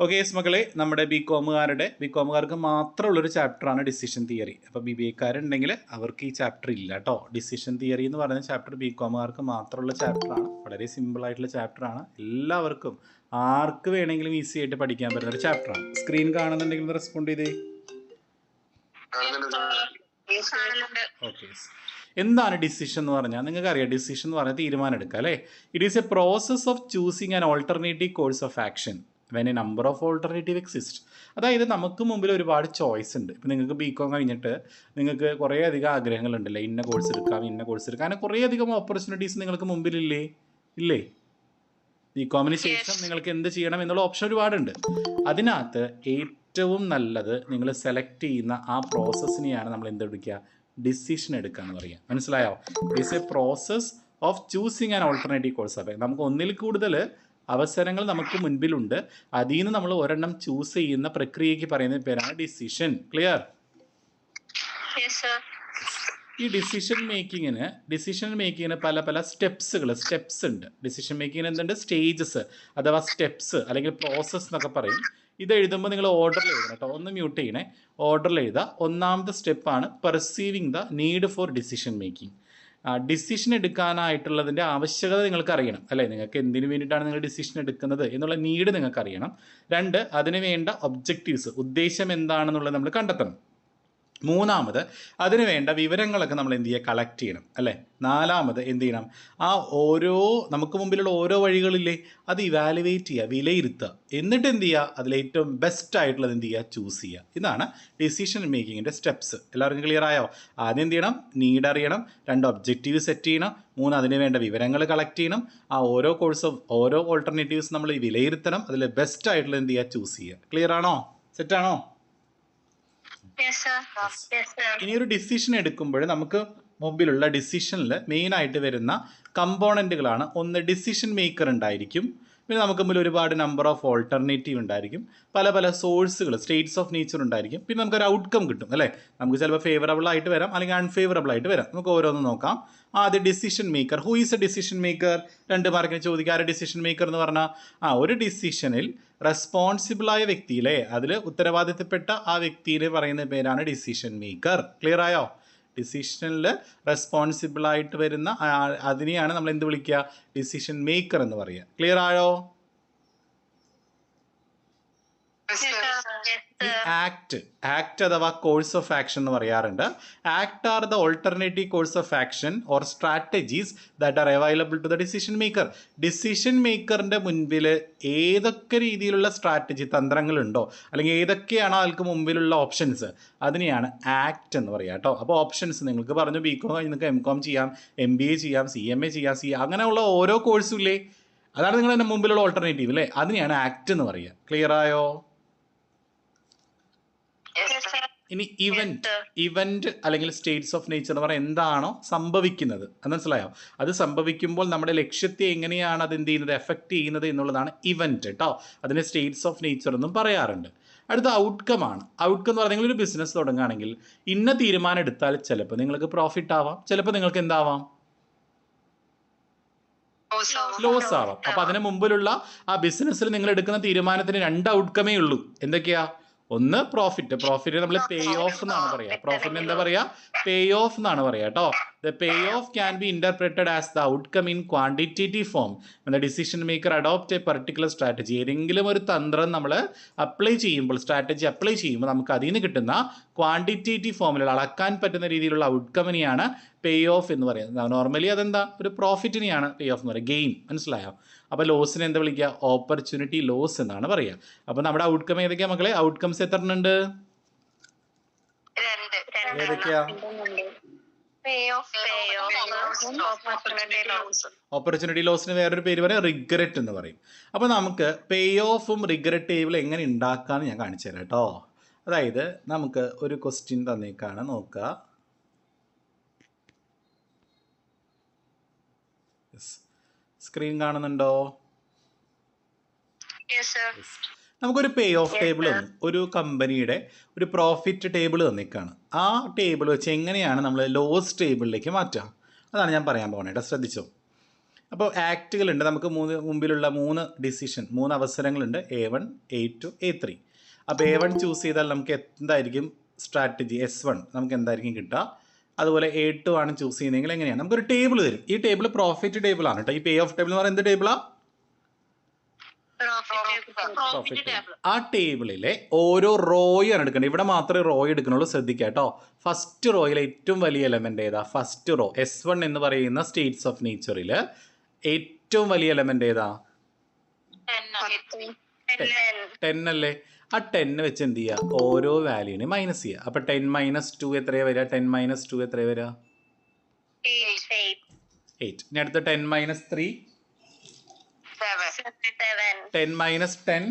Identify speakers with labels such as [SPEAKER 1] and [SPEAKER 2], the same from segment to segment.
[SPEAKER 1] Okay yes മക്കളെ നമ്മുടെ B കോമുകാരുടെ B കോമുകാർക്ക് മാത്രമുള്ളൊരു ചാപ്റ്ററാണ് ഡിസിഷൻ തിയറി അപ്പോൾ ബി ബി എക്കാരുണ്ടെങ്കിൽ അവർക്ക് ഈ ചാപ്റ്റർ ഇല്ല കേട്ടോ ഡിസിഷൻ തിയറി എന്ന് പറയുന്ന ചാപ്റ്റർ ബി കോമുകാർക്ക് മാത്രമുള്ള ചാപ്റ്ററാണ് വളരെ സിമ്പിൾ ആയിട്ടുള്ള ചാപ്റ്ററാണ് എല്ലാവർക്കും ആർക്ക് വേണമെങ്കിലും ഈസി ആയിട്ട് പഠിക്കാൻ പറ്റുന്ന ഒരു ചാപ്റ്ററാണ് സ്ക്രീൻ കാണുന്നുണ്ടെങ്കിൽ റെസ്പോണ്ട് ചെയ്തേ. ഓക്കെ എന്താണ് ഡിസിഷൻ എന്ന് പറഞ്ഞാൽ? നിങ്ങൾക്ക് അറിയാം ഡിസിഷൻ എന്ന് പറഞ്ഞാൽ തീരുമാനം എടുക്കുക അല്ലേ? It is a process of choosing an alternative course of action when a number of alternative exist അതായത് നമുക്ക് മുമ്പിൽ ഒരുപാട് ചോയ്സ് ഉണ്ട്. ഇപ്പം നിങ്ങൾക്ക് ബി കോം കഴിഞ്ഞിട്ട് നിങ്ങൾക്ക് കുറേ അധികം ആഗ്രഹങ്ങളുണ്ടല്ലേ? ഇന്ന കോഴ്സ് എടുക്കാം ഇന്ന കോഴ്സ് എടുക്കാം. അങ്ങനെ കുറേ അധികം ഓപ്പർച്യൂണിറ്റീസ് നിങ്ങൾക്ക് മുമ്പിലില്ലേ? ഇല്ലേ? ബി കോമിന് ശേഷം നിങ്ങൾക്ക് എന്ത് ചെയ്യണം എന്നുള്ള ഓപ്ഷൻ ഒരുപാടുണ്ട്. അതിനകത്ത് ഏറ്റവും നല്ലത് നിങ്ങൾ സെലക്ട് ചെയ്യുന്ന ആ പ്രോസസ്സിനെയാണ് നമ്മൾ എന്ത് വിളിക്കുക ഡിസിഷൻ എടുക്കുക എന്ന് പറയുക. മനസ്സിലായോ? It's a process of choosing an alternative course അപ്പം നമുക്ക് ഒന്നിൽ കൂടുതൽ അവസരങ്ങൾ നമുക്ക് മുൻപിലുണ്ട്. അതിൽ നിന്ന് നമ്മൾ ഒരെണ്ണം ചൂസ് ചെയ്യുന്ന പ്രക്രിയക്ക് പറയുന്ന പേരാണ് ഡിസിഷൻ ക്ലിയർ ഈ ഡിസിഷൻ മേക്കിങ്ങിന് ഡിസിഷൻ മേക്കിങ്ങിന് പല പല സ്റ്റെപ്സുകൾ സ്റ്റെപ്സ് ഉണ്ട്. ഡിസിഷൻ മേക്കിങ്ങിന് എന്തുണ്ട്? സ്റ്റേജസ് അഥവാ സ്റ്റെപ്സ് അല്ലെങ്കിൽ പ്രോസസ്സ് എന്നൊക്കെ പറയും. ഇത് എഴുതുമ്പോൾ നിങ്ങൾ ഓർഡറിൽ എഴുതണം കേട്ടോ. ഒന്ന് മ്യൂട്ട് ചെയ്യണേ. ഓർഡറിൽ എഴുതുക. ഒന്നാമത്തെ സ്റ്റെപ്പാണ് perceiving the need for decision making decision എടുക്കാനായിട്ടുള്ളതിന്റെ ആവശ്യകത നിങ്ങൾക്ക് അറിയണം അല്ലേ? നിങ്ങൾക്ക് എന്തിനു വേണ്ടിയിട്ടാണ് നിങ്ങൾ ഡിസിഷൻ എടുക്കുന്നത് എന്നുള്ള നീഡ് നിങ്ങൾക്ക് അറിയണം രണ്ട് അതിന് വേണ്ട ഒബ്ജക്റ്റീവ്സ് ഉദ്ദേശം എന്താണെന്നുള്ളത് നമ്മൾ കണ്ടെത്തണം. മൂന്നാമത് അതിന് വേണ്ട വിവരങ്ങളൊക്കെ നമ്മൾ എന്ത് ചെയ്യുക? കളക്ട് ചെയ്യണം അല്ലേ? നാലാമത് എന്ത് ചെയ്യണം? ആ ഓരോ നമുക്ക് മുമ്പിലുള്ള ഓരോ വഴികളില്ലേ അത് ഇവാലുവേറ്റ് ചെയ്യുക വിലയിരുത്തുക. എന്നിട്ട് എന്ത് ചെയ്യുക? അതിൽ ഏറ്റവും ബെസ്റ്റ് ആയിട്ടുള്ളത് എന്ത് ചെയ്യുക? ചൂസ് ചെയ്യുക. ഇതാണ് ഡിസിഷൻ മേക്കിങ്ങിന്റെ സ്റ്റെപ്സ് എല്ലാവർക്കും ക്ലിയർ ആയോ? ആദ്യം എന്ത് ചെയ്യണം? നീഡ് അറിയണം. രണ്ട് ഒബ്ജക്റ്റീവ് സെറ്റ് ചെയ്യണം. മൂന്ന് അതിന് വേണ്ട വിവരങ്ങൾ കളക്ട് ചെയ്യണം. ആ ഓരോ കോഴ്സും ഓരോ ഓൾട്ടർനേറ്റീവ്സ് നമ്മൾ വിലയിരുത്തണം. അതിൽ ബെസ്റ്റ് ആയിട്ടുള്ളത് എന്ത് ചെയ്യുക? ചൂസ് ചെയ്യുക. ക്ലിയർ ആണോ? സെറ്റാണോ ഇനി ഒരു ഡിസിഷൻ എടുക്കുമ്പോൾ നമുക്ക് മുമ്പിലുള്ള ഡിസിഷനിൽ മെയിനായിട്ട് വരുന്ന കമ്പോണന്റുകളാണ് ഒന്ന് ഡിസിഷൻ മേക്കർ ഉണ്ടായിരിക്കും. പിന്നെ നമുക്ക് മുമ്പിൽ ഒരുപാട് നമ്പർ ഓഫ് ഓൾട്ടർനേറ്റീവ് ഉണ്ടായിരിക്കും. പല പല സോഴ്സുകൾ സ്റ്റേറ്റ്സ് ഓഫ് നേച്ചർ ഉണ്ടായിരിക്കും. പിന്നെ നമുക്കൊരു ഔട്ട്കം കിട്ടും അല്ലേ? നമുക്ക് ചിലപ്പോൾ ഫേവറബിൾ ആയിട്ട് വരാം അല്ലെങ്കിൽ അൺഫേവറബിൾ ആയിട്ട് വരാം. നമുക്ക് ഓരോന്ന് നോക്കാം. ആദ്യം decision maker who is a decision maker രണ്ട് മാർക്കിന് ചോദിക്കുക. ആര് ഡിസിഷൻ മേക്കർ എന്ന് പറഞ്ഞാൽ ആ ഒരു ഡിസിഷനിൽ റെസ്പോൺസിബിൾ റെസ്പോൺസിബിളായ വ്യക്തിയിലെ അതിൽ ഉത്തരവാദിത്തപ്പെട്ട ആ വ്യക്തിയിൽ പറയുന്ന പേരാണ് ഡിസിഷൻ മേക്കർ ക്ലിയർ ആയോ? ഡിസിഷനിൽ റെസ്പോൺസിബിൾ ആയിട്ട് വരുന്ന ആ- അതിനെയാണ് നമ്മൾ എന്ത് വിളിക്കുക? ഡിസിഷൻ മേക്കർ എന്ന് പറയുക. ക്ലിയർ ആയോ
[SPEAKER 2] യെസ് സർ യെസ്
[SPEAKER 1] ഈ
[SPEAKER 2] സർ
[SPEAKER 1] ആക്ട് ആക്ട് അഥവാ കോഴ്സ് ഓഫ് ആക്ഷൻ എന്ന് പറയാറുണ്ട്. Act are the alternative course of action or strategies that are available to the decision maker decision മേക്കറിന്റെ മുൻപിൽ ഏതൊക്കെ രീതിയിലുള്ള സ്ട്രാറ്റജി തന്ത്രങ്ങളുണ്ടോ? അല്ലെങ്കിൽ ഏതൊക്കെയാണോ ആൾക്ക് മുമ്പിലുള്ള ഓപ്ഷൻസ് അതിനെയാണ് ആക്ട് എന്ന് പറയുക കേട്ടോ അപ്പോൾ ഓപ്ഷൻസ് നിങ്ങൾക്ക് പറഞ്ഞു ബി കോം കഴിഞ്ഞ് നിങ്ങൾക്ക് എം കോം ചെയ്യാം എം ബി എ ചെയ്യാം സി എം എ ചെയ്യാം സി അങ്ങനെയുള്ള ഓരോ കോഴ്സും ഇല്ലേ? അതാണ് നിങ്ങളുടെ മുമ്പിലുള്ള ഓൾട്ടർനേറ്റീവ് അല്ലേ അതിനെയാണ് ആക്ട് എന്ന് പറയുക ക്ലിയർ ആയോ? ഇനി ഇവന്റ് ഇവന്റ് അല്ലെങ്കിൽ സ്റ്റേറ്റ്സ് ഓഫ് നേച്ചർ എന്ന് പറയുന്നത് എന്താണോ സംഭവിക്കുന്നത്. അത് മനസ്സിലായോ? അത് സംഭവിക്കുമ്പോൾ നമ്മുടെ ലക്ഷ്യത്തെ എങ്ങനെയാണ് അത് എന്ത് ചെയ്യുന്നത്? എഫക്റ്റ് ചെയ്യുന്നത് എന്നുള്ളതാണ് ഇവന്റ് കേട്ടോ അതിനെ സ്റ്റേറ്റ്സ് ഓഫ് നേച്ചർ എന്നും പറയാറുണ്ട്. അടുത്ത ഔട്ട്കം ആണ്. ഔട്ട്കം എന്ന് പറഞ്ഞാൽ ഒരു ബിസിനസ് തുടങ്ങുകയാണെങ്കിൽ ഇന്ന തീരുമാനം എടുത്താൽ ചിലപ്പോൾ നിങ്ങൾക്ക് പ്രോഫിറ്റ് ആവാം. ചിലപ്പോൾ നിങ്ങൾക്ക് എന്താവാം? ലോസ് ആവാം. അപ്പൊ അതിനു മുമ്പിലുള്ള ആ ബിസിനസ്സിൽ നിങ്ങൾ എടുക്കുന്ന തീരുമാനത്തിന് രണ്ട് ഔട്ട്കമേ ഉള്ളൂ. എന്തൊക്കെയാ? ഒന്ന് പ്രോഫിറ്റ് പ്രോഫിറ്റ് നമ്മൾ പേ ഓഫ് എന്നാണ് പറയാ. പ്രോഫിറ്റ് എന്താ പറയാ? പേ ഓഫ് എന്നാണ് പറയാ കേട്ടോ the payoff can be interpreted as the outcome in quantitative form. When the decision maker adopt a particular strategy, ഏതെങ്കിലും ഒരു തന്ത്രം നമ്മൾ അപ്ലൈ ചെയ്യുമ്പോൾ സ്ട്രാറ്റജി അപ്ലൈ ചെയ്യുമ്പോൾ നമുക്ക് അതിൽ നിന്ന് കിട്ടുന്ന ക്വാണ്ടിറ്റേറ്റീവ് ഫോമിലുള്ള അളക്കാൻ പറ്റുന്ന രീതിയിലുള്ള ഔട്ട്കമിനെയാണ് പേ ഓഫ് എന്ന് പറയുന്നത്. നോർമലി അതെന്താ? ഒരു പ്രോഫിറ്റിനെയാണ് പേ ഓഫ് എന്ന് പറയുക. ഗെയിം മനസ്സിലായോ? അപ്പോൾ ലോസിനെ എന്താ വിളിക്കുക? ഓപ്പർച്യൂണിറ്റി ലോസ് എന്നാണ് പറയുക. അപ്പോൾ നമ്മുടെ ഔട്ട്കം ഏതൊക്കെയാ മക്കളെ? ഔട്ട്കംസ് എത്ര ഉണ്ട്? ഏതൊക്കെയാ?
[SPEAKER 2] ഓപ്പർച്യൂണിറ്റി ലോസ്
[SPEAKER 1] ഓപ്പർച്യൂണിറ്റി ലോസിന് വേറൊരു പേര് പറയാം റിഗ്രറ്റ് എന്ന് പറയും. അപ്പോൾ നമുക്ക് പേ ഓഫും റിഗ്രറ്റ് ടേബിൾ എങ്ങനെ ഉണ്ടാക്കാമെന്ന് ഞാൻ കാണിച്ചു തരാം കേട്ടോ. അതായത് നമുക്ക് ഒരു ക്വസ്റ്റ്യൻ തന്നേക്കാണ് നോക്കുക. സ്ക്രീൻ കാണുന്നുണ്ടോ? നമുക്കൊരു പേ ഓഫ് ടേബിൾ തന്നു. ഒരു കമ്പനിയുടെ ഒരു പ്രോഫിറ്റ് ടേബിൾ തന്നേക്കാണ്. ആ ടേബിൾ വെച്ച് എങ്ങനെയാണ് നമ്മൾ ലോസ് ടേബിളിലേക്ക് മാറ്റുക? അതാണ് ഞാൻ പറയാൻ പോകുന്നത് കേട്ടോ ശ്രദ്ധിച്ചോ? അപ്പോൾ ആക്റ്റുകളുണ്ട് നമുക്ക് മൂന്ന് മുമ്പിലുള്ള മൂന്ന് ഡിസിഷൻ മൂന്ന് അവസരങ്ങളുണ്ട്. A one A two A three അപ്പോൾ എ വൺ ചൂസ് ചെയ്താൽ നമുക്ക് എന്തായിരിക്കും? സ്ട്രാറ്റജി എസ് വൺ നമുക്ക് എന്തായിരിക്കും കിട്ടുക? അതുപോലെ എ ടു ആണ് ചൂസ് ചെയ്യുന്നതെങ്കിൽ എങ്ങനെയാണ്? നമുക്കൊരു ടേബിൾ തരും. ഈ ടേബിൾ പ്രോഫിറ്റ് ടേബിൾ ആണ് കേട്ടോ ഈ പേ ഓഫ് ടേബിൾ എന്ന് പറയുന്നത് എന്ത് ടേബിളാണ് ആ ടേബിളിലെ ഓരോ റോയാണ് എടുക്കേണ്ടത്. ഇവിടെ മാത്രമേ റോ എടുക്കണുള്ളൂ ശ്രദ്ധിക്കുക കേട്ടോ. ഫസ്റ്റ് റോയിലെ ഏറ്റവും വലിയ എലമെന്റ് ഏതാ? ഫസ്റ്റ് റോ എസ് വൺ എന്ന് പറയുന്ന സ്റ്റേറ്റ്സ് ഓഫ് നേച്ചറിൽ ഏറ്റവും വലിയ എലമെന്റ് ഏതാ? ടെൻ അല്ലേ? ആ ടെൻ വെച്ച് എന്ത് ചെയ്യുക ഓരോ വാല്യൂവിനെ മൈനസ് ചെയ്യുക അപ്പൊ ടെൻ മൈനസ് ടു എത്രയാ വരിക? ടെൻ മൈനസ് ടു എത്രയാ വരിക. എയ്റ്റ് ഇനി അടുത്ത ten minus three. Ten minus ten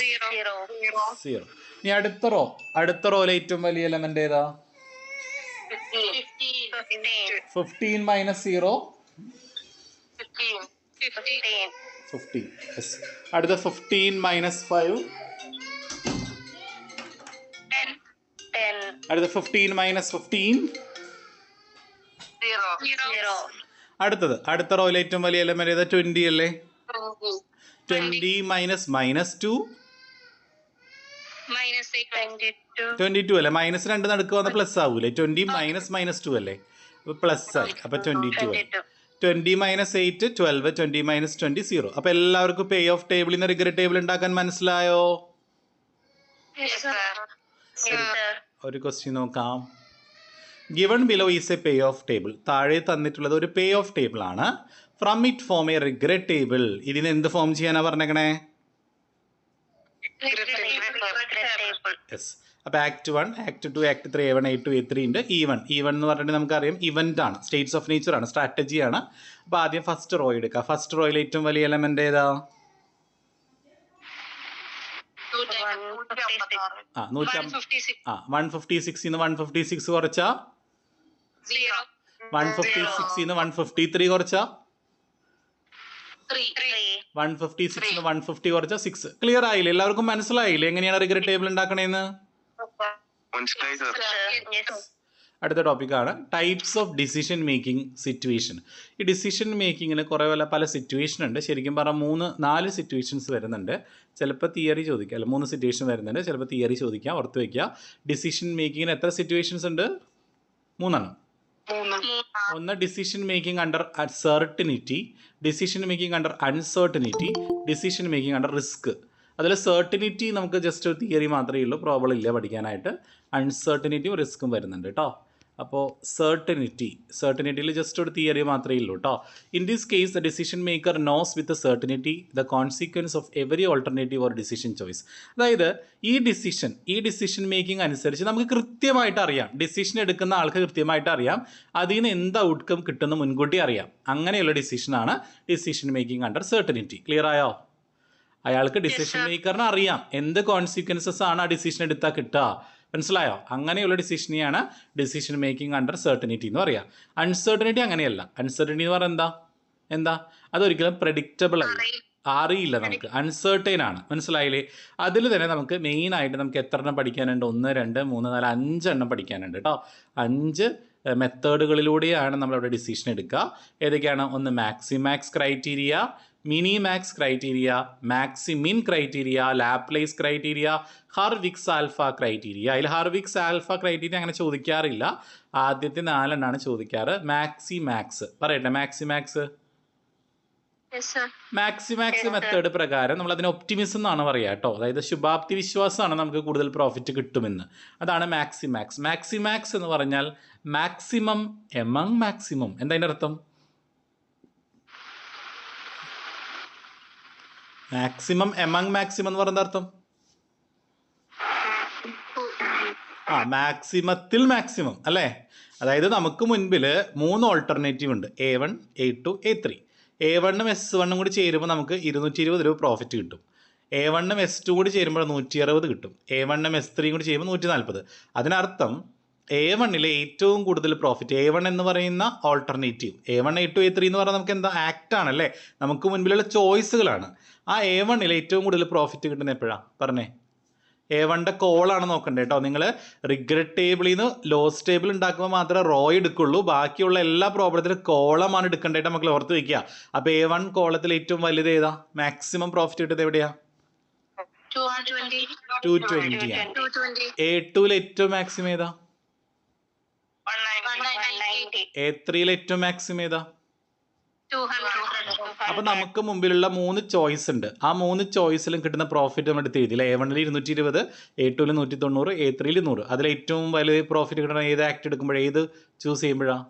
[SPEAKER 2] Zero. Zero.
[SPEAKER 1] Zero ഇനി അടുത്ത റോ അടുത്ത റോയിലെ ഏറ്റവും വലിയ എലമെന്റ് ഏതാ
[SPEAKER 2] Fifteen. Fifteen.
[SPEAKER 1] Fifteen minus zero
[SPEAKER 2] Fifteen. Fifteen.
[SPEAKER 1] Fifteen അടുത്ത fifteen minus five
[SPEAKER 2] Ten. Ten.
[SPEAKER 1] അടുത്ത fifteen minus fifteen
[SPEAKER 2] Zero. Zero.
[SPEAKER 1] അടുത്തത് അടുത്ത റോയിലെ ഏറ്റവും വലിയ എലമെന്റ് ഏതാ ട്വന്റി അല്ലേ. Twenty minus minus two. Twenty two അല്ലേ? മൈനസ് രണ്ട് നടക്കുക വന്ന പ്ലസ് ആവൂലേ? ട്വന്റി മൈനസ് മൈനസ് ടു അല്ലേ? പ്ലസ് ആയി. അപ്പൊ ട്വന്റി ടു ആയി. Twenty minus eight twelve twenty minus twenty zero അപ്പൊ എല്ലാവർക്കും പേ ഓഫ് ടേബിളിൽ നിന്ന് റിഗ്രറ്റ് ടേബിൾ ഉണ്ടാക്കാൻ മനസ്സിലായോ. ഒരു ക്വസ്റ്റ്യൻ നോക്കാം. Given below is a payoff table താഴെ തന്നിട്ടുള്ളത് ഒരു പേ ഓഫ് ടേബിൾ ആണ്. From it form a regret table ഇതിന് എന്ത് ഫോം ചെയ്യാനാ പറഞ്ഞേക്കണേ. യെസ് അപ്പോൾ act one act two act three a one a two a three ഉണ്ട്. E one e one e one എന്ന് പറഞ്ഞിട്ട് നമുക്കറിയാം ഇവന്റ് ആണ്. സ്റ്റേറ്റ്സ് ഓഫ് നേച്ചർ ആണ്. സ്ട്രാറ്റജി ആണ്. അപ്പോൾ ആദ്യം ഫസ്റ്റ് റോ എടുക്കുക ഫസ്റ്റ് റോയിൽ ഏറ്റവും വലിയ എലമെന്റ് ഏതാ? ആ നൂറ്റി
[SPEAKER 2] One fifty-six.
[SPEAKER 1] ആ വൺ ഫിഫ്റ്റി സിക്സിന്ന് വൺ ഫിഫ്റ്റി സിക്സ് കുറച്ചാ? വൺ ഫിഫ്റ്റി സിക്സിന്ന് one fifty three കുറച്ചാ. One fifty six one fifty കുറച്ചാ six clear ആയില്ലേ? എല്ലാവർക്കും മനസ്സിലായില്ലേ? എങ്ങനെയാണ് റിഗ്രറ്റ് ടേബിൾ ഉണ്ടാക്കണേന്ന്. അടുത്ത ടോപ്പിക്കാണ് types of decision making situation ഈ ഡിസിഷൻ മേക്കിങ്ങിന് കുറേ പല പല സിറ്റുവേഷൻ ഉണ്ട്. ശരിക്കും പറഞ്ഞാൽ മൂന്ന് നാല് സിറ്റുവേഷൻസ് വരുന്നുണ്ട്. ചിലപ്പോൾ തിയറി ചോദിക്കാം. അല്ല മൂന്ന് സിറ്റുവേഷൻ വരുന്നുണ്ട്. ചിലപ്പോൾ തിയറി ചോദിക്കാം. ഓർത്ത് വയ്ക്കുക ഡിസിഷൻ മേക്കിങ്ങിന് എത്ര സിറ്റുവേഷൻസ് ഉണ്ട്? മൂന്നെണ്ണം. ഒന്ന് decision making under certainty decision making under uncertainty decision making under risk അതിൽ സർട്ടിനിറ്റി നമുക്ക് ജസ്റ്റ് ഒരു തിയറി മാത്രമേ ഉള്ളൂ. പ്രോബ്ലം ഇല്ല പഠിക്കാനായിട്ട്. അൺസർട്ടിനിറ്റിയും റിസ്ക്കും വരുന്നുണ്ട് കേട്ടോ അപ്പോൾ സെർട്ടനിറ്റി സെർട്ടനിറ്റിയിൽ ജസ്റ്റ് ഒരു തിയറി മാത്രമേ ഉള്ളൂ കേട്ടോ in this case the decision maker knows with certainty the consequence of every alternative or decision choice അതായത് ഈ ഡിസിഷൻ ഈ ഡിസിഷൻ മേക്കിംഗ് അനുസരിച്ച് നമുക്ക് കൃത്യമായിട്ട് അറിയാം. ഡിസിഷൻ എടുക്കുന്ന ആൾക്ക് കൃത്യമായിട്ട് അറിയാം. അതിൽ നിന്ന് എന്ത് ഔട്ട്കം കിട്ടുന്ന മുൻകൂട്ടി അറിയാം. അങ്ങനെയുള്ള ഡിസിഷനാണ് decision making under certainty clear ആയോ? അയാൾക്ക് ഡിസിഷൻ മേക്കറിന് അറിയാം. എന്ത് കോൺസിക്വൻസസ് ആണ് ആ ഡിസിഷൻ എടുത്താൽ കിട്ടുക? മനസ്സിലായോ? അങ്ങനെയുള്ള ഡിസിഷനെയാണ് ഡിസിഷൻ മേക്കിംഗ് അണ്ടർ സെർട്ടനിറ്റി എന്ന് പറയുക അൺസെർട്ടനിറ്റി അങ്ങനെയല്ല. അൺസെർട്ടനിറ്റി എന്ന് പറഞ്ഞാൽ എന്താ? എന്താ? അതൊരിക്കലും പ്രഡിക്റ്റബിൾ അല്ല. അറിയില്ല. നമുക്ക്. അൺസെർട്ടൈൻ ആണ്. മനസ്സിലായില്ലേ? അതിൽ തന്നെ നമുക്ക് മെയിൻ ആയിട്ട് നമുക്ക് എത്ര എണ്ണം പഠിക്കാനുണ്ട്? ഒന്ന് രണ്ട് മൂന്ന് നാല് അഞ്ച് എണ്ണം പഠിക്കാനുണ്ട് കേട്ടോ. അഞ്ച് മെത്തേഡുകളിലൂടെയാണ് നമ്മളവിടെ ഡിസിഷൻ എടുക്കുക. ഏതൊക്കെയാണ്? ഒന്ന് maximax criteria mini max criteria maximin criteria Laplace criteria Hurwicz alpha criteria അതിൽ ഹർവിക്സ് ആൽഫ ക്രൈറ്റീരിയ അങ്ങനെ ചോദിക്കാറില്ല. ആദ്യത്തെ നാലെണ്ണാണ് ചോദിക്കാറ്. മാക്സി മാക്സ് പറയട്ടെ maxi max
[SPEAKER 2] Yes, sir.
[SPEAKER 1] Maximax method പ്രകാരം നമ്മൾ അതിന് ഒപ്റ്റിമിസം എന്നാണ് പറയുക കേട്ടോ അതായത് ശുഭാപ്തി വിശ്വാസമാണ് നമുക്ക് കൂടുതൽ പ്രോഫിറ്റ് കിട്ടുമെന്ന്. അതാണ് മാക്സിമാക്സ് മാക്സിമാക്സ് എന്ന് പറഞ്ഞാൽ മാക്സിമം എമംഗ് മാക്സിമം എന്താ അതിന്റെ അർത്ഥം? മാക്സിമം എമംഗ് മാക്സിമം എന്ന് പറയുന്ന അർത്ഥം? ആ മാക്സിമത്തിൽ മാക്സിമം അല്ലേ? അതായത് നമുക്ക് മുൻപിൽ മൂന്ന് ഓൾട്ടർനേറ്റീവ് ഉണ്ട്. A one A two A three A വണ്ണും എസ് വണ്ണും കൂടി ചേരുമ്പോൾ നമുക്ക് ഇരുന്നൂറ്റി ഇരുപത് രൂപ പ്രോഫിറ്റ് കിട്ടും. എ വണ്ണും എസ് ടു കൂടി ചേരുമ്പോൾ നൂറ്റി അറുപത് കിട്ടും എ വണ്ണും എസ് ത്രീ കൂടി ചെയ്യുമ്പോൾ നൂറ്റി നാൽപ്പത് അതിനർത്ഥം എ വണ്ണിലെ ഏറ്റവും കൂടുതൽ പ്രോഫിറ്റ് എ വൺ എന്ന് പറയുന്ന alternative A one A two A three എന്ന് പറഞ്ഞാൽ നമുക്ക് എന്താ? ആക്ട് ആണല്ലേ നമുക്ക് മുൻപിലുള്ള ചോയ്സുകളാണ് ആ എ വണ്ണിൽ ഏറ്റവും കൂടുതൽ പ്രോഫിറ്റ് കിട്ടുന്ന എപ്പോഴാണ് പറഞ്ഞേ. എ വണ്ടെ കോളാണ് നോക്കണ്ടേ കേട്ടോ നിങ്ങൾ റിഗ്രറ്റ് ടേബിളിൽ നിന്ന് ലോസ് ടേബിൾ ഉണ്ടാക്കുമ്പോൾ മാത്രമേ റോ എടുക്കുള്ളൂ. ബാക്കിയുള്ള എല്ലാ പ്രോബ്ലത്തിലും കോളമാണ് എടുക്കേണ്ടതായിട്ട് നമുക്ക് ഓർത്ത് വയ്ക്കുക. അപ്പോൾ എ വൺ കോളത്തിൽ ഏറ്റവും വലുത് ഏതാ? മാക്സിമം പ്രോഫിറ്റ് കിട്ടുന്നത് എവിടെയാ?
[SPEAKER 2] ടു ട്വന്റി
[SPEAKER 1] എ ടുവിൽ ഏറ്റവും മാക്സിമം ഏതാ? എ ത്രീയിൽ ഏറ്റവും മാക്സിമം ഏതാ?
[SPEAKER 2] ഹൺഡ്രഡ്
[SPEAKER 1] നമുക്ക് മുമ്പിലുള്ള മൂന്ന് ചോയ്സ് ഉണ്ട്. ആ മൂന്ന് ചോയ്സിലും കിട്ടുന്ന പ്രോഫിറ്റ് നമ്മൾ എടുത്ത് എഴുതിയില്ല? എ വണ്ണിൽ ഇരുന്നൂറ്റി ഇരുപത് എ ടുവിൽ നൂറ്റി തൊണ്ണൂറ് എ ത്രീയിൽ നൂറ്. അതിൽ ഏറ്റവും വലിയ പ്രോഫിറ്റ് കിട്ടണ ഏത് ആക്ട് എടുക്കുമ്പോൾ ഏത് ചൂസ് ചെയ്യുമ്പോഴാണ്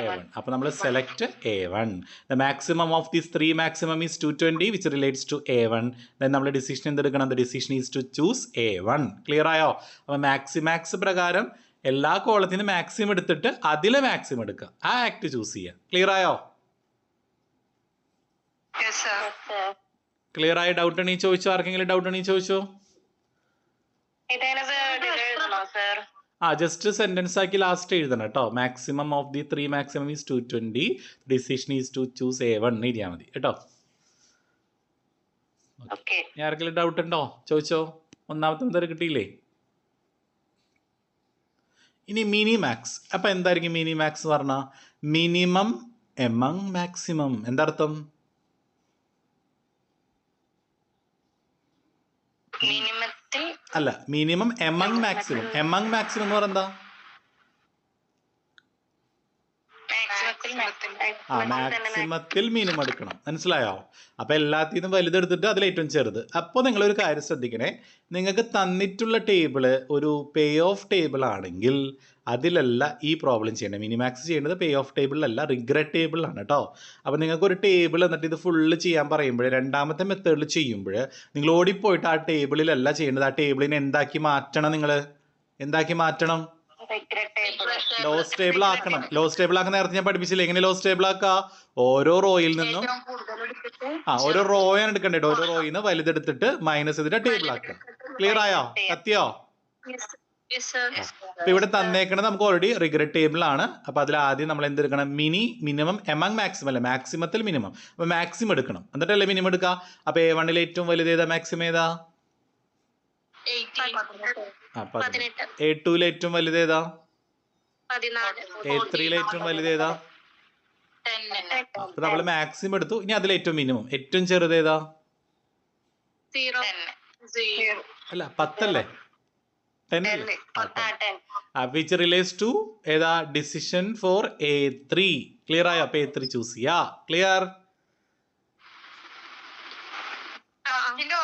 [SPEAKER 1] അപ്പൊ അപ്പോൾ നമ്മൾ select A one the maximum of these three maximum is two twenty which relates to A one then നമ്മൾ decision എന്തെടുക്കണം? The decision is to choose A one clear ആയോ? അപ്പോൾ മാക്സിമാക്സ് പ്രകാരം എല്ലാ കോളത്തിനും മാക്സിമം എടുത്തിട്ട് അതിലെ മാക്സിമം എടുക്കുക. ആ ആക്ട് ചൂസ് ചെയ്യുക. ക്ലിയർ ആയോ? ക്ലിയർ ആയി ഡൗട്ട് ഉണ്ടെങ്കിൽ ചോദിച്ചോ? ആർക്കെങ്കിലും ഡൗട്ട് ഉണ്ടെങ്കിൽ ചോദിച്ചോ?
[SPEAKER 2] സർ
[SPEAKER 1] ആ ജസ്റ്റ് സെന്റൻസ് ആക്കി ലാസ്റ്റ് എഴുതണം കേട്ടോ. Maximum of the three maximum is two twenty decision is to choose A one എഴുതിയാൽ മതി. കേട്ടോ? ആർക്കെങ്കിലും ഡൗട്ട് ഉണ്ടോ? ചോദിച്ചോ? ഒന്നാമത്തെ മുതൽ കിട്ടിയില്ലേ? ഇനി മിനി മാക്സ് അപ്പൊ എന്തായിരിക്കും മിനി മാക്സ് പറഞ്ഞാൽ മിനിമം എമംഗ് മാക്സിമം.
[SPEAKER 2] എന്താർത്ഥം?
[SPEAKER 1] അല്ല minimum among maximum. Among maximum എന്ന് പറഞ്ഞാൽ എന്താ? ആ മാക്സിമത്തിൽ മിനിമം എടുക്കണം. മനസ്സിലായോ? അപ്പോൾ എല്ലാത്തിനും വലുതെടുത്തിട്ട് അതിൽ ഏറ്റവും ചെറുത്. അപ്പോൾ ഒരു കാര്യം ശ്രദ്ധിക്കണേ. നിങ്ങൾക്ക് തന്നിട്ടുള്ള ടേബിൾ ഒരു പേ ഓഫ് ടേബിൾ ആണെങ്കിൽ അതിലല്ല ഈ പ്രോബ്ലം ചെയ്യേണ്ടത് മിനിമാക്സ് ചെയ്യേണ്ടത് പേ ഓഫ് ടേബിളിലല്ല റിഗ്രറ്റ് ടേബിളാണ് കേട്ടോ അപ്പോൾ നിങ്ങൾക്ക് ഒരു ടേബിൾ എന്നിട്ട് ഇത് ഫുള്ള് ചെയ്യാൻ പറയുമ്പോൾ രണ്ടാമത്തെ മെത്തേഡിൽ ചെയ്യുമ്പോൾ നിങ്ങൾ ഓടിപ്പോയിട്ട് ആ ടേബിളിലല്ല ചെയ്യേണ്ടത് ആ ടേബിളിനെ എന്താക്കി മാറ്റണം നിങ്ങൾ എന്താക്കി മാറ്റണം? ലോസ് സ്റ്റേബിൾ ആക്കണം. ലോ സ്റ്റേബിൾ ആക്കുന്ന നേരത്തെ ഞാൻ പഠിപ്പിച്ചില്ല? എങ്ങനെ ലോ സ്റ്റേബിൾ ആക്കുക ഓരോ റോയിൽ നിന്നും ആ ഓരോ റോയാണ് എടുക്കേണ്ടത് ഓരോ റോയിൽ നിന്ന് വലുതെടുത്തിട്ട് മൈനസ് ചെയ്തിട്ട് ടേബിൾ ആക്കുക ക്ലിയർ ആയോ? കത്തിയോ അപ്പൊ ഇവിടെ തന്നേക്കണത് നമുക്ക് ഓൾറെഡി റിഗ്രറ്റ് ടേബിൾ ആണ്. അപ്പൊ അതിൽ ആദ്യം നമ്മൾ എന്തെടുക്കണം മിനി മിനിമം എമംഗ് മാക്സിമം അല്ലെ? മാക്സിമത്തിൽ മിനിമം അപ്പൊ മാക്സിമം എടുക്കണം. എന്നിട്ടല്ലേ മിനിമം എടുക്കുക അപ്പൊ എ വണ്ണിൽ ഏറ്റവും വലുത് ഏതാ? മാക്സിമം ഏതാ? എ ടുവിൽ ഏറ്റവും വലുത് ഏതാ?
[SPEAKER 2] പതിനാല്
[SPEAKER 1] എ ത്രീയിൽ ഏറ്റവും വലുത് ഏതാ? അപ്പൊ നമ്മൾ മാക്സിമം എടുത്തു. ഇനി അതിൽ ഏറ്റവും മിനിമം ഏറ്റവും ചെറുത് ഏതാ? അല്ല പത്തല്ലേ? ടെൻ അല്ലേ? വിച്ച് റിലേസ് ടു ഏതാ? Decision for A three clear ആയോ? അപ്പൊ എ ത്രീ ചൂസ് ചെയ്യാ. ക്ലിയർ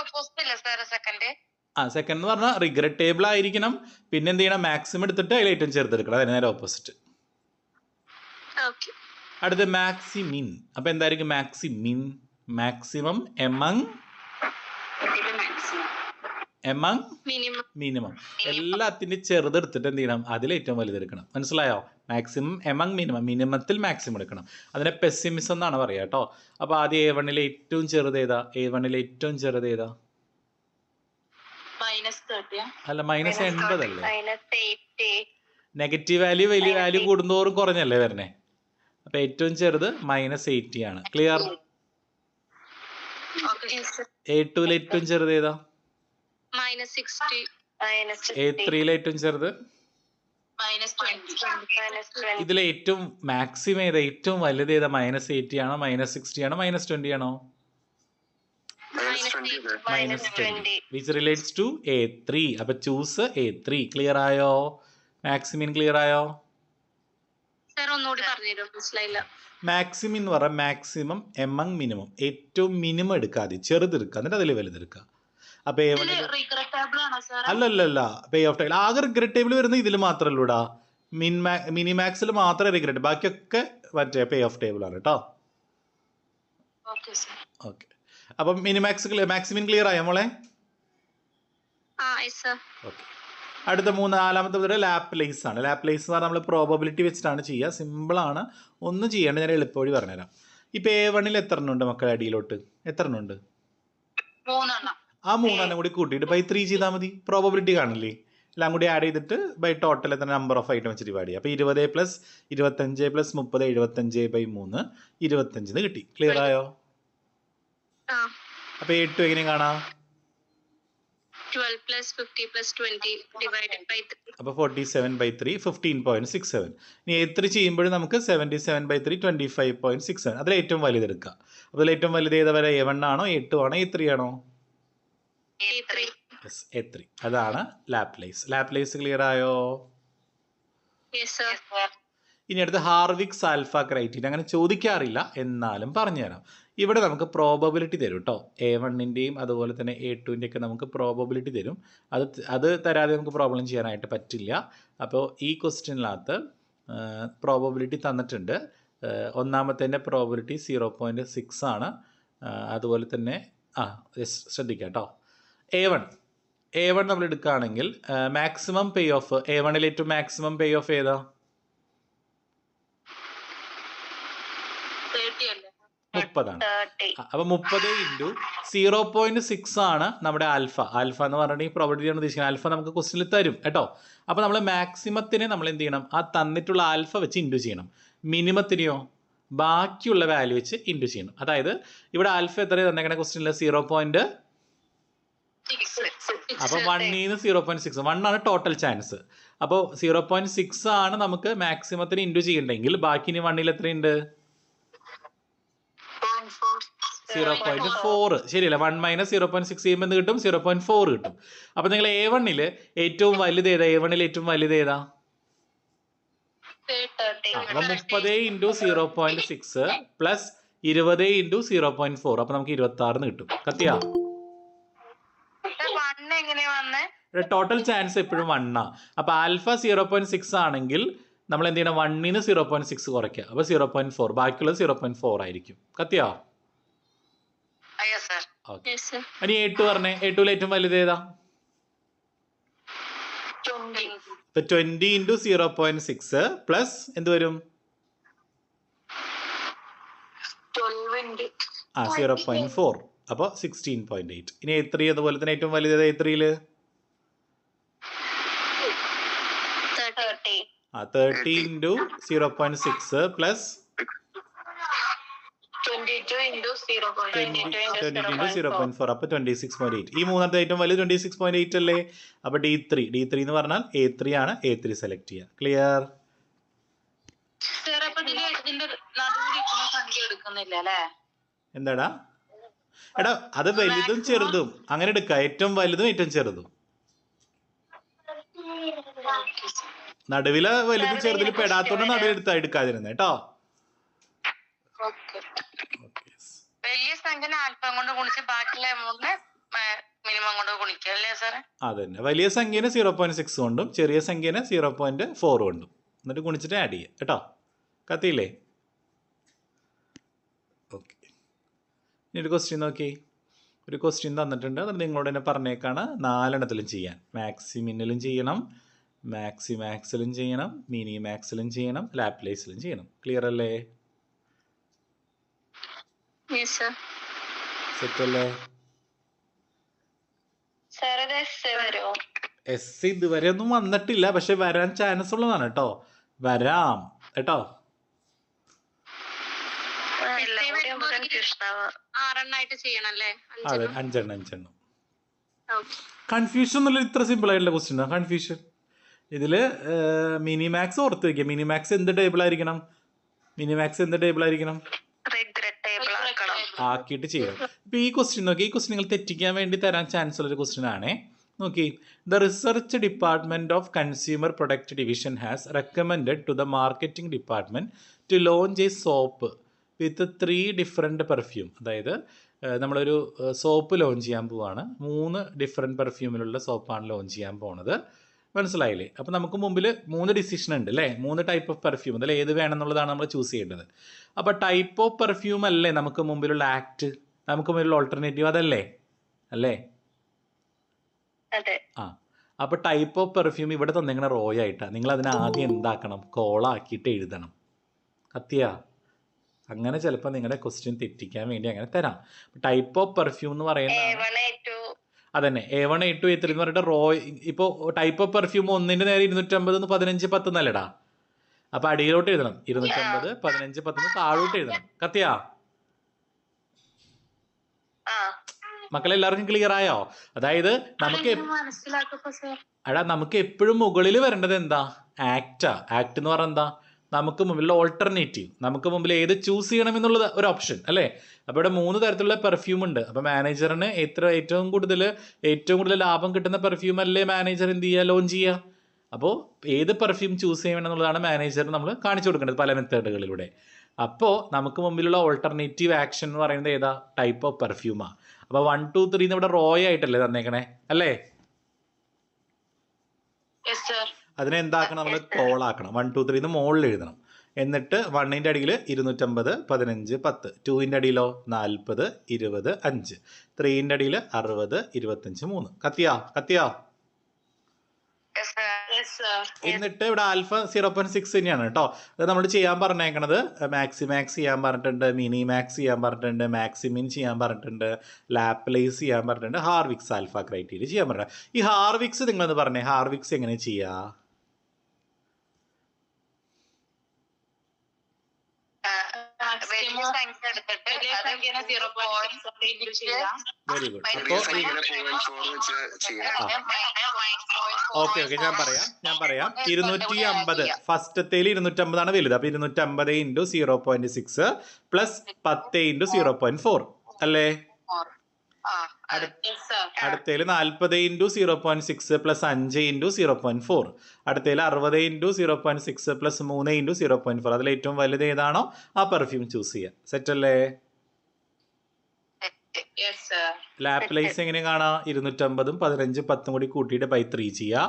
[SPEAKER 2] ഓപ്പോസിറ്റ് അല്ലേ സാർ സെക്കൻഡ്
[SPEAKER 1] ആ സെക്കൻഡ് എന്ന് പറഞ്ഞാൽ റിഗ്രറ്റേബിൾ ആയിരിക്കണം. പിന്നെ എന്ത് ചെയ്യണം? മാക്സിമം എടുത്തിട്ട് അതിൽ ഏറ്റവും ചെറുതെടുക്കണം അതിന് നേരെ ഓപ്പോസിറ്റ് അടുത്ത് മാക്സിമിൻ അപ്പൊ എന്തായിരിക്കും maximin maximum among among
[SPEAKER 2] minimum
[SPEAKER 1] എല്ലാത്തിന്റെ ചെറുതെടുത്തിട്ട് എന്ത് ചെയ്യണം? അതിൽ ഏറ്റവും വലുതെടുക്കണം മനസ്സിലായോ? മാക്സിമം എമങ് മിനിമം മിനിമത്തിൽ മാക്സിമം എടുക്കണം. അതിനെ പെസിമിസം എന്നാണ് പറയുക കേട്ടോ അപ്പോൾ ആദ്യം എ വണ്ണിലെ ഏറ്റവും ചെറുത് ഏതാ? എ വണ്ണിലെ ഏറ്റവും ചെറുത് ഏതാ? അല്ല മൈനസ്
[SPEAKER 2] എൺപത് അല്ലേ?
[SPEAKER 1] നെഗറ്റീവ് വാല്യൂ വലിയ വാല്യൂ കൂടുന്തോറും കുറഞ്ഞല്ലേ വരണേ? അപ്പോൾ ഏറ്റവും ചെറുത് മൈനസ് എയ്റ്റി ആണ്. ക്ലിയർ എ ടുവിൽ ഏറ്റവും ചെറുത് ഏതാ? എ ത്രീയിൽ ഏറ്റവും ചെറുത്? ഇതിലെ ഏറ്റവും മാക്സിമം ഏതാ? ഏറ്റവും വലുത് ഏതാ? മൈനസ് എയ്റ്റി ആണോ? മൈനസ് സിക്സ്റ്റി ആണോ? മൈനസ് ട്വന്റി ആണോ?
[SPEAKER 3] Minus twenty
[SPEAKER 1] which relates to A three അപ്പൊ ചൂസ് എ ത്രീ ക്ലിയർ ആയോ? മാക്സിമിൻ ക്ലിയർ ആയോ? മാക്സിമം എന്ന് പറഞ്ഞാൽ മാക്സിമം എമംഗ് മിനിമം ഏറ്റവും മിനിമം എടുക്കാതെ ചെറുതെടുക്കുക എന്നിട്ട് അതിൽ വലുതെടുക്കുക അപ്പൊ അല്ലല്ലല്ല. പേ ഓഫ് ടൈം ആകെ റിഗ്രറ്റേബിൾ വരുന്നത് ഇതിൽ മാത്രമല്ലൂടാ. മിൻ മിനി മാക്സിൽ മാത്രമേ റിഗ്രറ്റ് ബാക്കിയൊക്കെ മറ്റേ പേ ഓഫ് ടേബിൾ ആണ് കേട്ടോ.
[SPEAKER 2] ഓക്കെ
[SPEAKER 1] അപ്പം മിനിമാക്സ് മാക്സിമിൻ ക്ലിയർ ആയ മോളെ? ഓക്കെ അടുത്ത മൂന്ന് നാലാമത്തെ മുതൽ ലാപ്ലേസ് ആണ്. ലാപ്ലേസ് എന്ന് പറഞ്ഞാൽ നമ്മൾ പ്രോബബിലിറ്റി വെച്ചിട്ടാണ് ചെയ്യുക. സിമ്പിളാണ് ഒന്നും ചെയ്യേണ്ട. ഞാൻ എളുപ്പവഴി പറഞ്ഞുതരാം. ഇപ്പൊ എ വണ്ണിൽ എത്ര എണ്ണം ഉണ്ട് മക്കളെ അടിയിലോട്ട്? എത്ര എണ്ണം ഉണ്ട് ആ മൂന്നെണ്ണം കൂടി കൂട്ടിയിട്ട് ബൈ ത്രീ ചെയ്താൽ മതി. പ്രോബബിലിറ്റി കാണില്ലേ? എല്ലാം കൂടി ആഡ് ചെയ്തിട്ട് ബൈ ടോട്ടൽ എത്ര നമ്പർ ഓഫ് ഐറ്റം വെച്ച് ഡിവൈഡ് ചെയ്യുക. അപ്പോൾ ഇരുപത് പ്ലസ് ഇരുപത്തഞ്ച് പ്ലസ് മുപ്പത് എഴുപത്തഞ്ച് ബൈ മൂന്ന് ഇരുപത്തഞ്ചിന് കിട്ടി. ക്ലിയർ ആയോ?
[SPEAKER 2] ആ.
[SPEAKER 1] അപ്പോൾ എ ടു എങ്ങനെ കാണാം? അപ്പോൾ forty seven by three fifteen point six seven. ഇനി എ ത്രീ ചെയ്യുമ്പോൾ നമുക്ക് seventy seven by three twenty five point six seven. അതിൽ ഏറ്റവും വലുത് എടുക്കുക അപ്പോൾ അതിൽ ഏറ്റവും വലുത് ഏതാ വരെ? എ വൺ ആണോ? എട്ട് ആണോ? എ ത്രീ ആണോ?
[SPEAKER 2] A three
[SPEAKER 1] yes A three അതാണ് ലാപ്ലേസ് ലാപ്ലേസ് ക്ലിയർ ആയോ? ഇനി അടുത്ത് ഹാർവിക്സ് ആൽഫ ക്രൈറ്റീരിയ അങ്ങനെ ചോദിക്കാറില്ല എന്നാലും പറഞ്ഞുതരാം. ഇവിടെ നമുക്ക് പ്രോബബിലിറ്റി തരും കേട്ടോ എ വണ്ണിന്റെയും അതുപോലെ തന്നെ എ ടുവിന്റെ ഒക്കെ നമുക്ക് പ്രോബബിലിറ്റി തരും. അത് അത് തരാതെ നമുക്ക് പ്രോബ്ലം ചെയ്യാനായിട്ട് പറ്റില്ല. അപ്പോൾ ഈ ക്വസ്റ്റ്യനിനകത്ത് പ്രോബബിലിറ്റി തന്നിട്ടുണ്ട്. ഒന്നാമത്തേന്റെ പ്രോബിലിറ്റി സീറോ പോയിന്റ് സിക്സ് ആണ്. അതുപോലെ തന്നെ ആ ശ്രദ്ധിക്കാം കേട്ടോ എ വൺ എ വൺ നമ്മൾ എടുക്കുകയാണെങ്കിൽ മാക്സിമം പേ ഓഫ് എ വണ്ണിൽ ഏറ്റവും മാക്സിമം പേ ഓഫ് ഏതാ
[SPEAKER 2] തേർട്ടി അല്ലേ
[SPEAKER 1] മുപ്പതാണ്. അപ്പൊ മുപ്പത് ഇന്റു സീറോ പോയിന്റ് സിക്സ് ആണ് നമ്മുടെ ആൽഫ. ആൽഫ എന്ന് പറഞ്ഞിട്ട് ഈ പ്രോബിലിറ്റി ആണ് ഉദ്ദേശിക്കുന്നത് ആൽഫ നമുക്ക് ക്വസ്റ്റിനിൽ തരും കേട്ടോ. അപ്പൊ നമ്മൾ മാക്സിമത്തിനെ നമ്മൾ എന്ത് ചെയ്യണം? ആ തന്നിട്ടുള്ള ആൽഫ വെച്ച് ഇന്റു ചെയ്യണം. മിനിമത്തിനെയോ ബാക്കിയുള്ള വാല്യൂ വെച്ച് ഇന്റു ചെയ്യണം. അതായത് ഇവിടെ ആൽഫ എത്ര തന്നേക്കണ ക്വസ്റ്റിനിൽ സീറോ പോയിന്റ് അപ്പോൾ വണ്ണിന്ന് സീറോ പോയിന്റ് സിക്സ് വൺ ആണ് ടോട്ടൽ ചാൻസ് അപ്പോൾ സീറോ പോയിന്റ് സിക്സ് ആണ് നമുക്ക് മാക്സിമത്തിന് ഇന്റു ചെയ്യണ്ടെങ്കിൽ ബാക്കി ഇനി വണ്ണിൽ എത്രയുണ്ട്? സീറോ പോയിന്റ് ഫോർ ശരിയല്ല? One minus zero point six ചെയ്യുമ്പോൾ എന്ത് കിട്ടും? സീറോ പോയിന്റ് ഫോർ കിട്ടും. അപ്പൊ നിങ്ങൾ എ വണ്ണിൽ ഏറ്റവും വലുത് ഏതാ? എ വണ്ണിൽ ഏറ്റവും വലുത് ഏതാ? അപ്പോൾ മുപ്പത് into zero point six plus ഇരുപത് ഇന്റു സീറോ പോയിന്റ് ഫോർ അപ്പൊ നമുക്ക് ഇരുപത്തി ആറിന് കിട്ടും. കത്തിയാ? ടോട്ടൽ ചാൻസ് എപ്പോഴും വണ്ണാ അപ്പൊ ആൽഫ സീറോ പോയിന്റ് സിക്സ് ആണെങ്കിൽ നമ്മൾ എന്ത് ചെയ്യണം വണ്ണിന് സീറോ പോയിന്റ് സിക്സ് കുറയ്ക്കുക. അപ്പൊ സീറോ പോയിന്റ് ഫോർ ബാക്കിയുള്ളത് സീറോ പോയിന്റ് ഫോർ ആയിരിക്കും. കത്തിയാ
[SPEAKER 2] അയ്യോ സർ
[SPEAKER 1] ഓക്കെ
[SPEAKER 2] യെസ് സർ
[SPEAKER 1] ഇനി എട്ടു പറഞ്ഞേ. എ ടുവിൽ ഏറ്റവും വലുത് ഏതാ?
[SPEAKER 2] ട്വന്റി
[SPEAKER 1] ഇപ്പൊ twenty into zero point six plus എന്ത് വരും? ആ സീറോ പോയിന്റ് ഫോർ അപ്പോൾ സിക്സ്റ്റീൻ പോയിന്റ് എയ്റ്റ് ഇനി എ ത്രീ അതുപോലെ തന്നെ ഏറ്റവും വലുത് എ ത്രീയിൽ
[SPEAKER 2] തേർട്ടി
[SPEAKER 1] ആ thirty into zero point six plus four അപ്പോൾ ട്വന്റി സിക്സ് പോയിന്റ് എയ്റ്റ് ഈ മൂന്നാമത്തെ ഏറ്റവും വലിയ ട്വന്റി സിക്സ് പോയിന്റ് എയ്റ്റ് അല്ലേ? അപ്പൊ ഡി ത്രീ ഡി ത്രീ എന്ന് പറഞ്ഞാൽ എ ത്രീ ആണ്. എ ത്രീ സെലക്ട് ചെയ്യുക ക്ലിയർ
[SPEAKER 2] അപ്പൊ
[SPEAKER 1] എന്താടാ? എടാ അത് വലുതും ചെറുതും. അങ്ങനെ എടുക്കുക ഏറ്റവും വലുതും ഏറ്റവും ചെറുതും. നടുവിലെ വലുതും ചെറുതിൽ പെടാത്തോണ്ട് നടുവിലെടുത്താ എടുത്താ
[SPEAKER 2] ഓക്കെ വലിയ സംഖ്യ ആൽഫം കൊണ്ട് ഗുണിച്ച് ബാക്കിയുള്ള എമൗണ്ട് മിനിമം കൊണ്ട് ഗുണിക്കുക അല്ലേ സാറേ
[SPEAKER 1] അത് തന്നെ വലിയ സംഖ്യനെ സീറോ പോയിന്റ് സിക്സ് കൊണ്ടും ചെറിയ സംഖ്യനെ സീറോ പോയിന്റ് ഫോർ കൊണ്ടും. എന്നിട്ട് ഗുണിച്ചിട്ട് ആഡ് ചെയ്യുക. കേട്ടോ? കത്തിയില്ലേ? ഓക്കെ ഇനി ഒരു ക്വസ്റ്റ്യൻ നോക്കി ഒരു ക്വസ്റ്റ്യൻ തന്നിട്ടുണ്ട്. അത് നിങ്ങളോട് തന്നെ പറഞ്ഞേക്കാണ്. നാലെണ്ണത്തിലും ചെയ്യാൻ. മാക്സിമിനിലും ചെയ്യണം. മാക്സി മാക്സിലും ചെയ്യണം. മിനി മാക്സിലും ചെയ്യണം. ലാപ്ലേസിലും ചെയ്യണം. ക്ലിയർ അല്ലേ?
[SPEAKER 2] യെസ് സർ
[SPEAKER 1] സെറ്റ് അല്ലേ
[SPEAKER 2] സാർ ഇത് എസ്
[SPEAKER 1] ഇതുവരെ ഒന്നും വന്നിട്ടില്ല പക്ഷെ വരാൻ ചാൻസ് ഉള്ളതാണ് കേട്ടോ. വരാം കേട്ടോ. അതെ അഞ്ചെണ്ണം? അഞ്ചെണ്ണം
[SPEAKER 2] ഓക്കെ
[SPEAKER 1] കൺഫ്യൂഷൻ എന്നുള്ള ഇത്ര സിമ്പിൾ ആയിട്ടുള്ള ക്വസ്റ്റ്യൻ ആണ് കൺഫ്യൂഷൻ ഇതിൽ മിനിമാക്സ് ഓർത്ത് വെക്കുക മിനിമാക്സ് എന്ത് ടേബിൾ ആയിരിക്കണം? മിനിമാക്സ് എന്ത് ടേബിൾ ആയിരിക്കണം? ആക്കിയിട്ട് ചെയ്യണം ഇപ്പൊ ഈ ക്വസ്റ്റ്യൻ നോക്കി. ഈ ക്വസ്റ്റ്യൻ നിങ്ങൾ തെറ്റിക്കാൻ വേണ്ടി തരാൻ ചാൻസ് ഉള്ള ഒരു ക്വസ്റ്റ്യൻ ആണേ. നോക്കി. The research department of consumer product division has recommend to the marketing department to launch a soap with three different perfume അതായത് നമ്മളൊരു സോപ്പ് ലോഞ്ച് ചെയ്യാൻ പോവാണ്. മൂന്ന് ഡിഫറെന്റ് പെർഫ്യൂമിലുള്ള സോപ്പാണ് ലോഞ്ച് ചെയ്യാൻ പോണത്. മനസ്സിലായില്ലേ? അപ്പോൾ നമുക്ക് മുമ്പിൽ മൂന്ന് ഡിസിഷൻ ഉണ്ട് അല്ലേ മൂന്ന് ടൈപ്പ് ഓഫ് പെർഫ്യൂം അതിൽ ഏത് വേണമെന്നുള്ളതാണ് നമ്മൾ ചൂസ് ചെയ്യേണ്ടത്. അപ്പോൾ ടൈപ്പ് ഓഫ് പെർഫ്യൂം അല്ലേ നമുക്ക് മുമ്പിലുള്ള ആക്ട് നമുക്ക് മുമ്പിലുള്ള ഓൾട്ടർനേറ്റീവ് അതല്ലേ? അല്ലേ? ആ. അപ്പോൾ ടൈപ്പ് ഓഫ് പെർഫ്യൂം ഇവിടെ തന്നിങ്ങനെ റോ ആയിട്ടാണ് നിങ്ങൾ അതിനെ ആദ്യം എന്താക്കണം? കോളാക്കിയിട്ട് എഴുതണം. അത്യാ അങ്ങനെ ചിലപ്പോൾ നിങ്ങളുടെ ക്വസ്റ്റ്യൻ തെറ്റിക്കാൻ വേണ്ടി അങ്ങനെ തരാം. ടൈപ്പ് ഓഫ് പെർഫ്യൂം എന്ന് പറയുന്നത് അതന്നെ. A one A two A three എന്ന് പറഞ്ഞിട്ട് റോ ഇപ്പോൾ ടൈപ്പ് ഓഫ് പെർഫ്യൂം ഒന്നിന്റെ നേരെ ഇരുന്നൂറ്റമ്പത് പതിനഞ്ച് പത്ത് എന്നല്ലടാ. അപ്പോൾ അടിയിലോട്ട് എഴുതണം. ഇരുന്നൂറ്റമ്പത് പതിനഞ്ച് പത്ത് താഴോട്ട് എഴുതണം. കത്തിയാ? മക്കളെല്ലാവർക്കും ക്ലിയർ ആയോ? അതായത് നമുക്ക്
[SPEAKER 2] അടാ
[SPEAKER 1] എടാ നമുക്ക് എപ്പോഴും മുകളിൽ വരേണ്ടത് എന്താ? ആക്റ്റാ ആക്ട് എന്ന് പറഞ്ഞാൽ എന്താ? നമുക്ക് മുമ്പിലുള്ള ഓൾട്ടർനേറ്റീവ് നമുക്ക് മുമ്പിൽ ഏത് ചൂസ് ചെയ്യണം എന്നുള്ളത് ഒരു ഓപ്ഷൻ അല്ലേ? അപ്പോൾ ഇവിടെ മൂന്ന് തരത്തിലുള്ള പെർഫ്യൂം ഉണ്ട്. അപ്പോൾ മാനേജറിന് എത്ര ഏറ്റവും കൂടുതൽ ഏറ്റവും കൂടുതൽ ലാഭം കിട്ടുന്ന പെർഫ്യൂം അല്ലേ മാനേജർ എന്ത് ചെയ്യുക? ലോഞ്ച് ചെയ്യുക. അപ്പോൾ ഏത് പെർഫ്യൂം ചൂസ് ചെയ്യണം എന്നുള്ളതാണ് മാനേജർ നമ്മൾ കാണിച്ചു കൊടുക്കേണ്ടത് പല മെത്തേഡുകളിലൂടെ അപ്പോൾ നമുക്ക് മുമ്പിലുള്ള ഓൾട്ടർനേറ്റീവ് ആക്ഷൻ എന്ന് പറയുന്നത് ഏതാ? ടൈപ്പ് ഓഫ് പെർഫ്യൂമാണ് അപ്പോൾ വൺ ടു ത്രീ ഇവിടെ റോയ് ആയിട്ടല്ലേ തന്നേക്കണേ? അല്ലേ? അതിനെ എന്താക്കണം നമ്മൾ കോളാക്കണം. വൺ ടു ത്രീന്ന് മുകളിൽ എഴുതണം. എന്നിട്ട് വണ്ണിന്റെ അടിയിൽ ഇരുന്നൂറ്റമ്പത് പതിനഞ്ച് പത്ത്. ടൂവിന്റെ അടിയിലോ? നാൽപ്പത് ഇരുപത് അഞ്ച്. ത്രീന്റെ അടിയിൽ അറുപത് ഇരുപത്തഞ്ച് മൂന്ന്. കത്തിയാ? കത്തിയാ? എന്നിട്ട് ഇവിടെ ആൽഫ സീറോ പോയിന്റ് സിക്സ് തന്നെയാണ് കേട്ടോ. അത് നമ്മൾ ചെയ്യാൻ പറഞ്ഞേക്കണത് മാക്സി മാക്സ് ചെയ്യാൻ പറഞ്ഞിട്ടുണ്ട് മിനി മാക്സ് ചെയ്യാൻ പറഞ്ഞിട്ടുണ്ട് മാക്സിമിൻ ചെയ്യാൻ പറഞ്ഞിട്ടുണ്ട് ലാപ്ലേസ് ചെയ്യാൻ പറഞ്ഞിട്ടുണ്ട് ഹാർവിക്സ് ആൽഫ ക്രൈറ്റീരിയ ചെയ്യാൻ പറഞ്ഞിട്ടുണ്ട്. ഈ ഹാർവിക്സ് നിങ്ങളൊന്ന് പറഞ്ഞേ ഹാർവിക്സ് എങ്ങനെ ചെയ്യാ?
[SPEAKER 2] വലിയ സംഖ്യ എടുത്തിട്ട്
[SPEAKER 1] വെരി ഗുഡ് ഓക്കെ ഓക്കെ ഞാൻ പറയാം. ഞാൻ പറയാം. ഇരുന്നൂറ്റി അമ്പത് ഫസ്റ്റത്തേൽ ഇരുന്നൂറ്റമ്പതാണ് വലുത്. അപ്പൊ ഇരുന്നൂറ്റമ്പത് into zero point six plus പത്ത് ഇന്റു സീറോ പോയിന്റ് ഫോർ. അല്ലേ? അടുത്തേൽ നാൽപ്പത് into zero point six plus അഞ്ച് ഇന്റു സീറോ പോയിന്റ് ഫോർ. അടുത്തേൽ അറുപത് into zero point six plus മൂന്ന് ഇന്റു സീറോ പോയിന്റ് ഫോർ. അതിൽ ഏറ്റവും വലുത് ഏതാണോ ആ പെർഫ്യൂം ചൂസ് ചെയ്യുക സെറ്റ് അല്ലേ? ലാപ്ലൈസ് എങ്ങനെ കാണാം? ഇരുന്നൂറ്റമ്പതും പതിനഞ്ചും പത്തും കൂടി കൂട്ടിയിട്ട് ബൈ ത്രീ ചെയ്യുക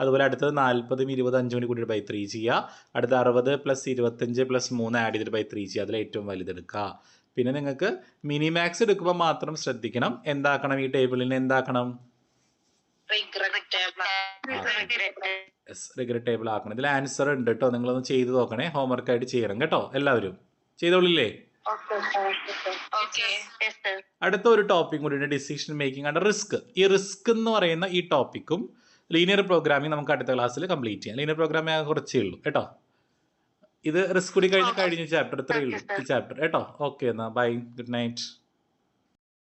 [SPEAKER 1] അതുപോലെ അടുത്തത് നാൽപ്പതും ഇരുപത് അഞ്ചും കൂടി കൂട്ടിയിട്ട് ബൈ ത്രീ ചെയ്യുക അടുത്ത അറുപത് പ്ലസ് ഇരുപത്തഞ്ച് പ്ലസ് മൂന്ന് ആഡ് ചെയ്തിട്ട് ബൈ ത്രീ ചെയ്യുക അതിൽ ഏറ്റവും വലുതെടുക്കുക പിന്നെ നിങ്ങൾക്ക് മിനി മാക്സ് എടുക്കുമ്പോൾ മാത്രം ശ്രദ്ധിക്കണം. എന്താക്കണം ഈ ടേബിളിന് എന്താക്കണം? ടേബിൾ ആക്കണം. ഇതിൽ ആൻസർ ഉണ്ട് കേട്ടോ നിങ്ങളൊന്ന് ചെയ്തു നോക്കണേ. ഹോംവർക്ക് ആയിട്ട് ചെയ്യണം കേട്ടോ. എല്ലാവരും. ചെയ്തോളില്ലേ? അടുത്ത ഒരു ടോപ്പിക് കൂടി ഡിസിഷൻ മേക്കിംഗ് ആണ് റിസ്ക് ഈ റിസ്ക് എന്ന് പറയുന്ന ഈ ടോപ്പിക്കും ലീനിയർ പ്രോഗ്രാമിംഗ് നമുക്ക് അടുത്ത ക്ലാസ്സിൽ കംപ്ലീറ്റ് ചെയ്യാം. ലീനിയർ പ്രോഗ്രാമിംഗ് കുറച്ചേ ഉള്ളൂ. കേട്ടോ? ഇത് റിസ്ക് കൂടി കഴിഞ്ഞ് കഴിഞ്ഞ ചാപ്റ്റർ ഇത്രയേ ഉള്ളൂ. ഈ ചാപ്റ്റർ കേട്ടോ? ഓക്കെ എന്നാൽ ബൈ ഗുഡ് നൈറ്റ്